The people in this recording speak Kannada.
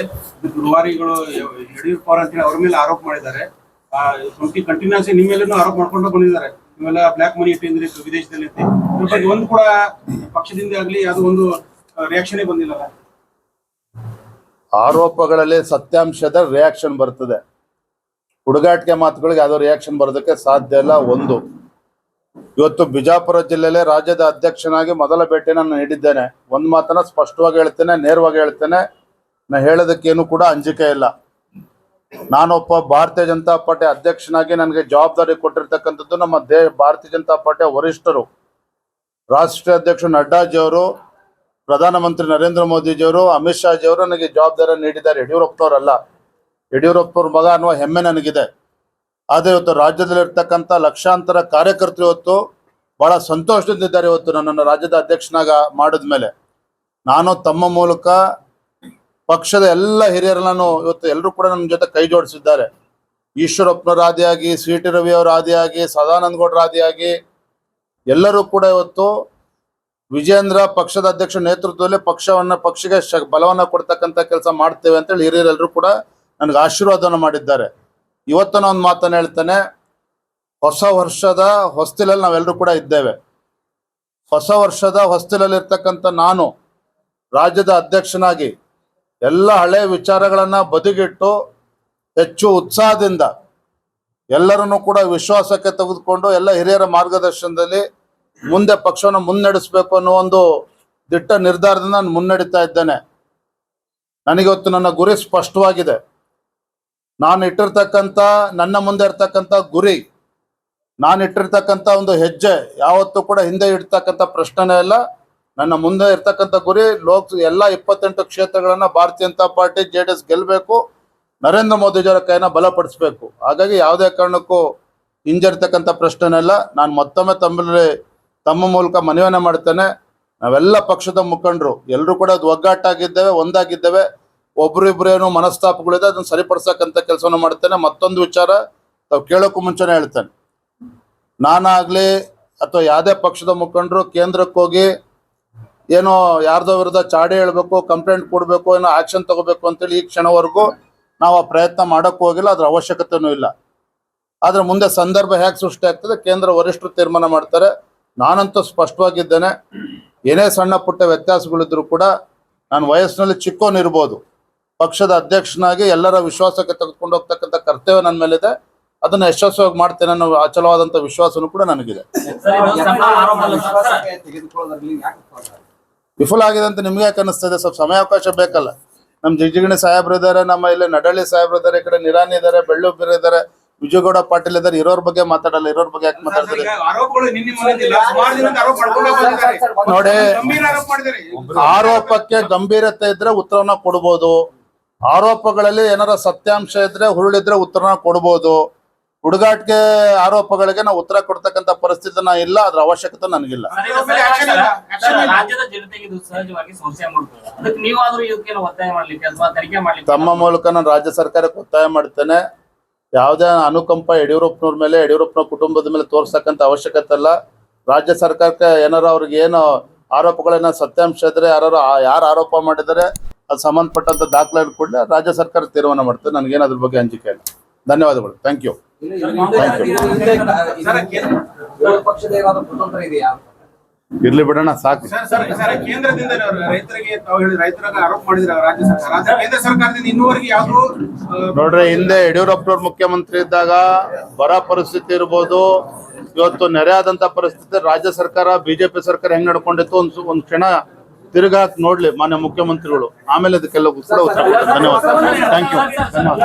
ಇದಕ್ಕೆ ರೂವಾರಿಗಳು ಯಡಿಯೂರಪ್ಪ ಅವ್ರ ಅಂತೇಳಿ ಅವ್ರ ಮೇಲೆ ಆರೋಪ ಮಾಡಿದ್ದಾರೆ. ಟ್ವೆಂಟಿ ಕಂಟಿನ್ಯೂಸ್ ನಿಮ್ಮ ಮೇಲೂ ಆರೋಪ ಮಾಡ್ಕೊಂಡು ಬಂದಿದ್ದಾರೆ. ನೀವೆಲ್ಲ ಬ್ಲಾಕ್ ಮನಿ ಇಟ್ಟಿದ್ರಿ ವಿದೇಶದಲ್ಲಿ ಬಗ್ಗೆ ಒಂದು ಕೂಡ ಪಕ್ಷದಿಂದ ಆಗ್ಲಿ ಅದು ಒಂದು ರಿಯಾಕ್ಷನ್ ಬಂದಿಲ್ಲ. ಆರೋಪಗಳಲ್ಲಿ ಸತ್ಯಾಂಶದ ರಿಯಾಕ್ಷನ್ ಬರ್ತದೆ. ಹುಡುಗಾಟಿಕೆ ಮಾತುಗಳಿಗೆ ಯಾವುದೋ ರಿಯಾಕ್ಷನ್ ಬರೋದಕ್ಕೆ ಸಾಧ್ಯ ಇಲ್ಲ, ಒಂದು. ಇವತ್ತು ಬಿಜಾಪುರ ಜಿಲ್ಲೆಯಲ್ಲಿ ರಾಜ್ಯದ ಅಧ್ಯಕ್ಷನಾಗಿ ಮೊದಲ ಭೇಟಿ ನಾನು ನೀಡಿದ್ದೇನೆ. ಒಂದು ಮಾತನ್ನ ಸ್ಪಷ್ಟವಾಗಿ ಹೇಳ್ತೇನೆ, ನೇರವಾಗಿ ಹೇಳ್ತೇನೆ. ನಾ ಹೇಳೋದಕ್ಕೇನು ಕೂಡ ಅಂಜಿಕೆ ಇಲ್ಲ. ನಾನೊಬ್ಬ ಭಾರತೀಯ ಜನತಾ ಪಾರ್ಟಿ ಅಧ್ಯಕ್ಷನಾಗಿ ನನಗೆ ಜವಾಬ್ದಾರಿ ಕೊಟ್ಟಿರ್ತಕ್ಕಂಥದ್ದು ನಮ್ಮ ದೇ, ಭಾರತೀಯ ಜನತಾ ಪಾರ್ಟಿಯ ವರಿಷ್ಠರು. ರಾಷ್ಟ್ರೀಯ ಅಧ್ಯಕ್ಷ ನಡ್ಡಾಜಿಯವರು ಪ್ರಧಾನಮಂತ್ರಿ ನರೇಂದ್ರ ಮೋದಿಜಿಯವರು, ಅಮಿತ್ ಶಾಜಿಯವರು ನನಗೆ ಜವಾಬ್ದಾರಿ ನೀಡಿದ್ದಾರೆ. ಯಡಿಯೂರಪ್ಪನವರಲ್ಲ. ಯಡಿಯೂರಪ್ಪನವ್ರ ಮಗ ಅನ್ನುವ ಹೆಮ್ಮೆ ನನಗಿದೆ. ಆದರೆ ಇವತ್ತು ರಾಜ್ಯದಲ್ಲಿರ್ತಕ್ಕಂಥ ಲಕ್ಷಾಂತರ ಕಾರ್ಯಕರ್ತರು ಇವತ್ತು ಬಹಳ ಸಂತೋಷದಿಂದಿದ್ದಾರೆ ಇವತ್ತು ನನ್ನನ್ನು ರಾಜ್ಯದ ಅಧ್ಯಕ್ಷನಾಗ ಮಾಡಿದ ಮೇಲೆ ನಾನು ತಮ್ಮ ಮೂಲಕ ಪಕ್ಷದ ಎಲ್ಲ ಹಿರಿಯರನ್ನು ಇವತ್ತು ಎಲ್ಲರೂ ಕೂಡ ನನ್ನ ಜೊತೆ ಕೈ ಜೋಡಿಸಿದ್ದಾರೆ. ಈಶ್ವರಪ್ಪನವರ ಆದಿಯಾಗಿ ಸಿ ಟಿ ರವಿ ಅವರ ಆದಿಯಾಗಿ ಸದಾನಂದ ಗೌಡರ ಆದಿಯಾಗಿ ಎಲ್ಲರೂ ಕೂಡ ಇವತ್ತು ವಿಜೇಂದ್ರ ಪಕ್ಷದ ಅಧ್ಯಕ್ಷ ನೇತೃತ್ವದಲ್ಲಿ ಪಕ್ಷವನ್ನ ಪಕ್ಷಕ್ಕೆ ಶ, ಬಲವನ್ನ ಕೊಡ್ತಕ್ಕಂಥ ಕೆಲಸ ಮಾಡ್ತೇವೆ ಅಂತೇಳಿ ಹಿರಿಯರೆಲ್ಲರೂ ಕೂಡ ನನಗೆ ಆಶೀರ್ವಾದವನ್ನು ಮಾಡಿದ್ದಾರೆ. ಇವತ್ತು ನಾನು ಒಂದು ಮಾತನ್ನು ಹೇಳ್ತೇನೆ. ಹೊಸ ವರ್ಷದ ಹೊಸ್ತಿಲಲ್ಲಿ ನಾವೆಲ್ಲರೂ ಕೂಡ ಇದ್ದೇವೆ. ಹೊಸ ವರ್ಷದ ಹೊಸ್ತಿಲಲ್ಲಿ ಇರ್ತಕ್ಕಂಥ ನಾನು ರಾಜ್ಯದ ಅಧ್ಯಕ್ಷನಾಗಿ ಎಲ್ಲ ಹಳೆ ವಿಚಾರಗಳನ್ನು ಬದಿಗಿಟ್ಟು ಹೆಚ್ಚು ಉತ್ಸಾಹದಿಂದ ಎಲ್ಲರನ್ನು ಕೂಡ ವಿಶ್ವಾಸಕ್ಕೆ ತೆಗೆದುಕೊಂಡು ಎಲ್ಲ ಹಿರಿಯರ ಮಾರ್ಗದರ್ಶನದಲ್ಲಿ ಮುಂದೆ ಪಕ್ಷವನ್ನು ಮುನ್ನಡೆಸಬೇಕು ಅನ್ನೋ ಒಂದು ದಿಟ್ಟ ನಿರ್ಧಾರದಿಂದ ನಾನು ಮುನ್ನಡೀತಾ ಇದ್ದೇನೆ. ನನಗಿವತ್ತು ನನ್ನ ಗುರಿ ಸ್ಪಷ್ಟವಾಗಿದೆ. ನಾನು ಇಟ್ಟಿರ್ತಕ್ಕಂಥ, ನನ್ನ ಮುಂದೆ ಇರ್ತಕ್ಕಂಥ ಗುರಿ, ನಾನು ಇಟ್ಟಿರ್ತಕ್ಕಂಥ ಒಂದು ಹೆಜ್ಜೆ ಯಾವತ್ತೂ ಕೂಡ ಹಿಂದೆ ಇಡ್ತಕ್ಕಂಥ ಪ್ರಶ್ನೆನೇ ಇಲ್ಲ ನನ್ನ ಮುಂದೆ ಇರ್ತಕ್ಕಂಥ ಗುರಿ, ಲೋಕ್, ಎಲ್ಲ ಇಪ್ಪತ್ತೆಂಟು ಕ್ಷೇತ್ರಗಳನ್ನ Bharatiya Janata party, J D S ಗೆಲ್ಲಬೇಕು ನರೇಂದ್ರ ಮೋದಿಜಿಯವರ ಕೈನ ಬಲಪಡಿಸಬೇಕು. ಹಾಗಾಗಿ ಯಾವುದೇ ಕಾರಣಕ್ಕೂ ಹಿಂಜರಿತಕ್ಕಂಥ ಪ್ರಶ್ನೆನೆಲ್ಲ ನಾನು ಮತ್ತೊಮ್ಮೆ ತಮ್ಮಲ್ಲಿ, ತಮ್ಮ ಮೂಲಕ ಮನವಿಯನ್ನು ಮಾಡ್ತೇನೆ. ನಾವೆಲ್ಲ ಪಕ್ಷದ ಮುಖಂಡರು ಎಲ್ಲರೂ ಕೂಡ ಅದು ಒಗ್ಗಟ್ಟಾಗಿದ್ದೇವೆ ಒಂದಾಗಿದ್ದೇವೆ. ಒಬ್ರು ಇಬ್ರು ಏನು ಮನಸ್ತಾಪಗಳಿದೆ, ಅದನ್ನು ಸರಿಪಡಿಸಕ್ಕಂಥ ಕೆಲಸವನ್ನು ಮಾಡ್ತೇನೆ. ಮತ್ತೊಂದು ವಿಚಾರ ತಾವು ಕೇಳೋಕ್ಕೂ ಮುಂಚೆನೆ ಹೇಳ್ತೇನೆ. ನಾನಾಗ್ಲಿ ಅಥವಾ ಯಾವುದೇ ಪಕ್ಷದ ಮುಖಂಡರು ಕೇಂದ್ರಕ್ಕೆ ಹೋಗಿ ಏನೋ ಯಾರ್ದೋ ವಿರುದ್ಧ ಚಾಡಿ ಹೇಳ್ಬೇಕು ಕಂಪ್ಲೇಂಟ್ ಕೊಡಬೇಕು ಏನೋ ಆಕ್ಷನ್ ತಗೋಬೇಕು ಅಂತೇಳಿ ಈ ಕ್ಷಣವರೆಗೂ ನಾವು ಆ ಪ್ರಯತ್ನ ಮಾಡಕ್ ಹೋಗಿಲ್ಲ ಅದ್ರ ಅವಶ್ಯಕತೆನೂ ಇಲ್ಲ. ಆದ್ರೆ ಮುಂದೆ ಸಂದರ್ಭ ಹೇಗೆ ಸೃಷ್ಟಿ ಆಗ್ತದೆ ಕೇಂದ್ರ ವರಿಷ್ಠರು ತೀರ್ಮಾನ ಮಾಡ್ತಾರೆ. ನಾನಂತೂ ಸ್ಪಷ್ಟವಾಗಿದ್ದೇನೆ ಏನೇ ಸಣ್ಣ ಪುಟ್ಟ ವ್ಯತ್ಯಾಸಗಳಿದ್ರು ಕೂಡ ನಾನು ವಯಸ್ಸಿನಲ್ಲಿ ಚಿಕ್ಕೋನಿರ್ಬೋದು ಪಕ್ಷದ ಅಧ್ಯಕ್ಷನಾಗಿ ಎಲ್ಲರ ವಿಶ್ವಾಸಕ್ಕೆ ತೆಗೆದುಕೊಂಡು ಹೋಗ್ತಕ್ಕಂಥ ಕರ್ತವ್ಯ ನನ್ನ ಮೇಲಿದೆ. ಅದನ್ನ ಯಶಸ್ವಿಯಾಗಿ ಮಾಡ್ತೇನೆ ಅನ್ನೋ ಅಚಲವಾದಂಥ ವಿಶ್ವಾಸನೂ ಕೂಡ ನನಗಿದೆ. ವಿಫಲ? ಆಗಿದೆ ಅಂತ ನಿಮ್ಗೆ ಯಾಕೆ ಅನಿಸ್ತದೆ ಸ್ವಲ್ಪ ಸಮಯಾವಕಾಶ ಬೇಕಲ್ಲ. ನಮ್ಮ ಜಿಜಿಗಣಿ ಸಾಹೇಬ್ರು ಇದ್ದಾರೆ ನಮ್ಮ ಇಲ್ಲಿ ನಡಳ್ಳಿ ಸಾಹೇಬ್ರು ಇದಾರೆ ಈ ಕಡೆ ನಿರಾನಿ ಇದ್ದಾರೆ ಬೆಳ್ಳೂಬಿರ ಇದ್ದಾರೆ ವಿಜಯಗೌಡ ಪಾಟೀಲ್ ಇದ್ದಾರೆ ಇರೋರ್ ಬಗ್ಗೆ ಮಾತಾಡಲ್ಲ ಇರೋರ್ ಬಗ್ಗೆ ಯಾಕೆ ಮಾತಾಡ್ತಾರೆ ನೋಡಿ ಆರೋಪಕ್ಕೆ ಗಂಭೀರತೆ ಇದ್ರೆ ಉತ್ತರವನ್ನ ಕೊಡ್ಬೋದು. ಆರೋಪಗಳಲ್ಲಿ ಏನಾರ ಸತ್ಯಾಂಶ ಇದ್ರೆ ಹುರುಳಿದ್ರೆ ಉತ್ತರನ ಕೊಡ್ಬೋದು. ಹುಡುಗಾಟಿಕೆ ಆರೋಪಗಳಿಗೆ ನಾವು ಉತ್ತರ ಕೊಡ್ತಕ್ಕಂತ ಪರಿಸ್ಥಿತಿ ಇಲ್ಲ ಅದ್ರ ಅವಶ್ಯಕತೆ ನನಗಿಲ್ಲ. ತಮ್ಮ ಮೂಲಕ ನಾನು ರಾಜ್ಯ ಸರ್ಕಾರಕ್ಕೆ ಒತ್ತಾಯ ಮಾಡ್ತೇನೆ. ಯಾವುದೇ ಅನುಕಂಪ ಯಡಿಯೂರಪ್ಪನವ್ರ ಮೇಲೆ ಯಡಿಯೂರಪ್ಪನ ಕುಟುಂಬದ ಮೇಲೆ ತೋರ್ಸಕ್ಕಂತ ಅವಶ್ಯಕತೆ ಇಲ್ಲ. ರಾಜ್ಯ ಸರ್ಕಾರಕ್ಕೆ ಏನಾರ ಅವ್ರಿಗೆ ಏನು ಆರೋಪಗಳನ್ನ ಸತ್ಯಾಂಶ ಇದ್ರೆ ಯಾರು ಯಾರು ಆರೋಪ ಮಾಡಿದರೆ ಅದು ಸಂಬಂಧಪಟ್ಟಂತ ದಾಖಲೆ ಕೂಡಲೇ ರಾಜ್ಯ ಸರ್ಕಾರ ತೀರ್ಮಾನ ಮಾಡ್ತದೆ. ನನಗೇನು ಅದ್ರ ಬಗ್ಗೆ ಅಂಜಿಕೆ ಇಲ್ಲ. ಧನ್ಯವಾದಗಳು. ಥ್ಯಾಂಕ್ ಯು ಇರ್ಲಿ ಬಿಡೋಣ ಸಾಕು. ಸರ್, ಸರ್, ಸರ್, ಕೇಂದ್ರದಿಂದ ರೈತರಿಗೆ ರೈತರ ಆರೋಪ ಮಾಡಿದ್ರೆ ರಾಜ್ಯ ಸರ್ಕಾರ. ಕೇಂದ್ರ ಸರ್ಕಾರದಿಂದ ಇನ್ನೂವರೆಗೆ ಯಾವ್ದು ನೋಡ್ರಿ ಹಿಂದೆ ಯಡಿಯೂರಪ್ಪನವ್ರ ಮುಖ್ಯಮಂತ್ರಿ ಇದ್ದಾಗ ಬರ ಪರಿಸ್ಥಿತಿ ಇರ್ಬೋದು. ಇವತ್ತು ನೆರೆ ಆದಂತ ಪರಿಸ್ಥಿತಿ ರಾಜ್ಯ ಸರ್ಕಾರ ಬಿಜೆಪಿ ಸರ್ಕಾರ ಹೆಂಗ್ ನಡ್ಕೊಂಡಿತ್ತು ಒಂದ್ ಒಂದ್ ಕ್ಷಣ ತಿರುಗಾಕ್ ನೋಡ್ಲಿ ಮಾನ್ಯ ಮುಖ್ಯಮಂತ್ರಿಗಳು. ಆಮೇಲೆ ಅದಕ್ಕೆಲ್ಲ ಕೂಡ ಉತ್ತರ ಧನ್ಯವಾದ. ಥ್ಯಾಂಕ್ ಯು ಧನ್ಯವಾದ.